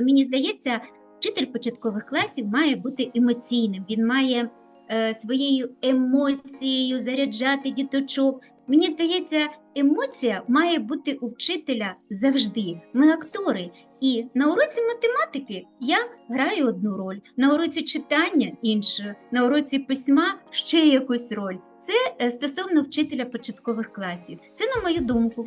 Мені здається, вчитель початкових класів має бути емоційним. Він має е, своєю емоцією заряджати діточок. Мені здається, емоція має бути у вчителя завжди. Ми актори. І на уроці математики я граю одну роль, на уроці читання іншу, на уроці письма ще якусь роль. Це е, стосовно вчителя початкових класів. Це на мою думку.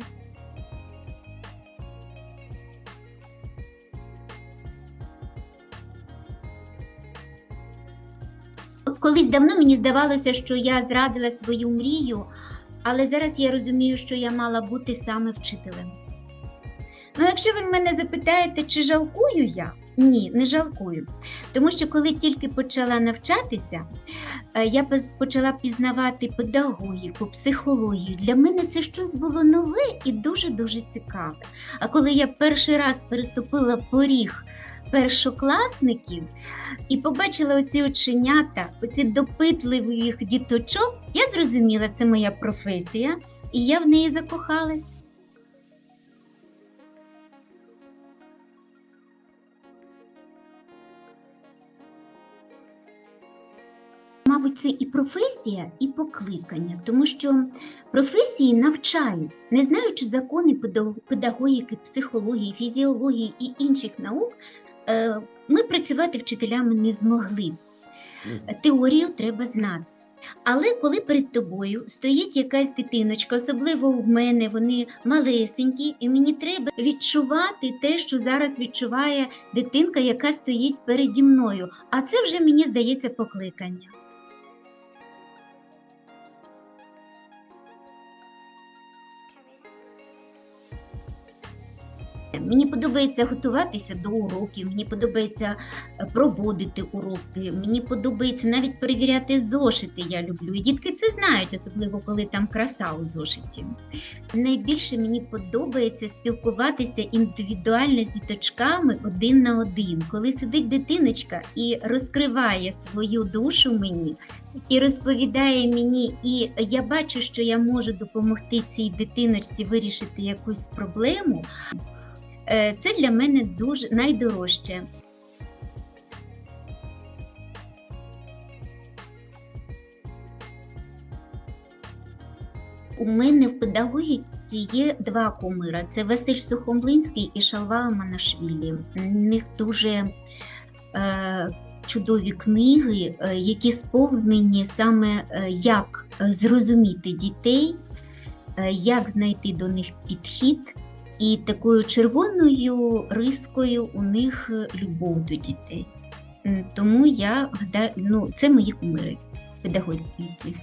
Колись давно мені здавалося, що я зрадила свою мрію, але зараз я розумію, що я мала бути саме вчителем. Ну, якщо ви мене запитаєте, чи жалкую я? Ні, не жалкую. Тому що коли тільки почала навчатися, е, я почала пізнавати педагогіку, психологію. Для мене це щось було нове і дуже-дуже цікаве. А коли я перший раз переступила поріг першокласників і побачила оці оченята, оці допитливих діточок, я зрозуміла, це моя професія, і я в неї закохалась. Мабуть, це і професія, і покликання, тому що професії навчають, не знаючи закони педагогіки, психології, фізіології і інших наук, ми працювати вчителями не змогли. Теорію треба знати. Але коли перед тобою стоїть якась дитиночка, особливо в мене вони малесенькі, і мені треба відчувати те, що зараз відчуває дитинка, яка стоїть переді мною. А це вже мені здається покликання. Мені подобається готуватися до уроків, мені подобається е, проводити уроки, мені подобається навіть перевіряти зошити. Я люблю. І дітки це знають, особливо коли там краса у зошиті. Найбільше мені подобається спілкуватися індивідуально з діточками один на один, коли сидить дитиночка і розкриває свою душу мені. І розповідає мені, і я бачу, що я можу допомогти цій дитиночці вирішити якусь проблему. Е, Це для мене дуже найдорожче. У мене в педагогіці є два кумира: це Василь Сухомлинський і Шалва Манашвілі. У них дуже е, чудові книги, е, які сповнені саме е, як зрозуміти дітей, як знайти до них підхід. І такою червоною рискою у них е, любов до дітей. Тому я гадаю, ну, це мої кумири педагогіці.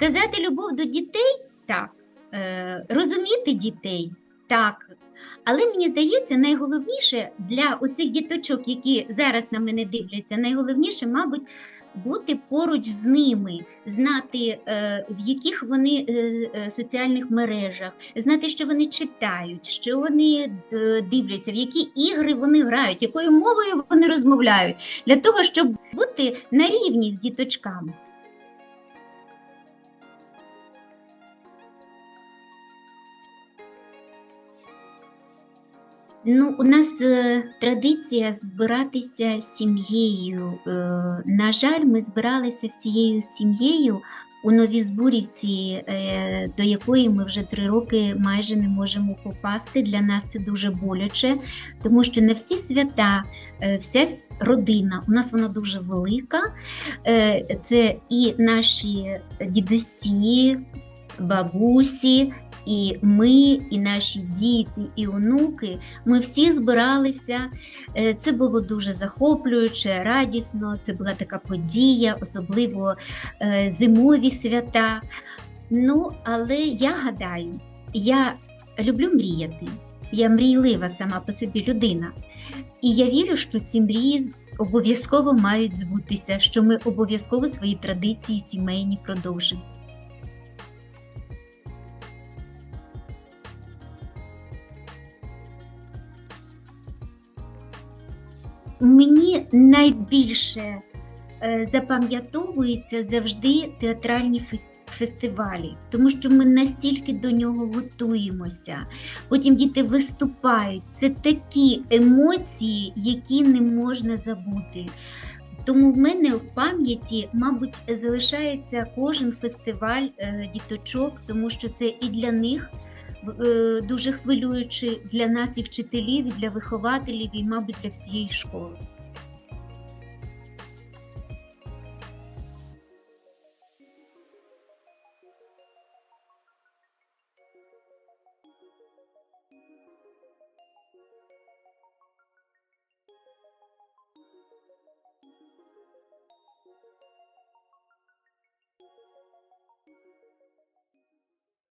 Казати любов до дітей так. Е, розуміти дітей так. Але мені здається, найголовніше для оцих діточок, які зараз на мене дивляться, найголовніше, мабуть, бути поруч з ними, знати, е, в яких вони е, е, соціальних мережах, знати, що вони читають, що вони дивляться, в які ігри вони грають, якою мовою вони розмовляють, для того, щоб бути на рівні з діточками. Ну, у нас е, традиція збиратися сім'єю. Е, на жаль, ми збиралися всією сім'єю у Новій Збурівці, е, до якої ми вже три роки майже не можемо попасти. Для нас це дуже боляче, тому що на всі свята, е, вся родина, у нас вона дуже велика. Е, це і наші дідусі, бабусі, і ми, і наші діти, і онуки, ми всі збиралися. Е, Це було дуже захоплююче, радісно. Це була така подія, особливо е, зимові свята. Ну, але я гадаю, я люблю мріяти. Я мрійлива сама по собі людина. І я вірю, що ці мрії обов'язково мають збутися, що ми обов'язково свої традиції сімейні продовжимо. Мені найбільше е, запам'ятовуються завжди театральні фес- фестивалі, тому що ми настільки до нього готуємося. Потім діти виступають. Це такі емоції, які не можна забути. Тому в мене в пам'яті, мабуть, залишається кожен фестиваль е, діточок, тому що це і для них дуже хвилюючий для нас, і вчителів, і для вихователів, і, мабуть, для всієї школи.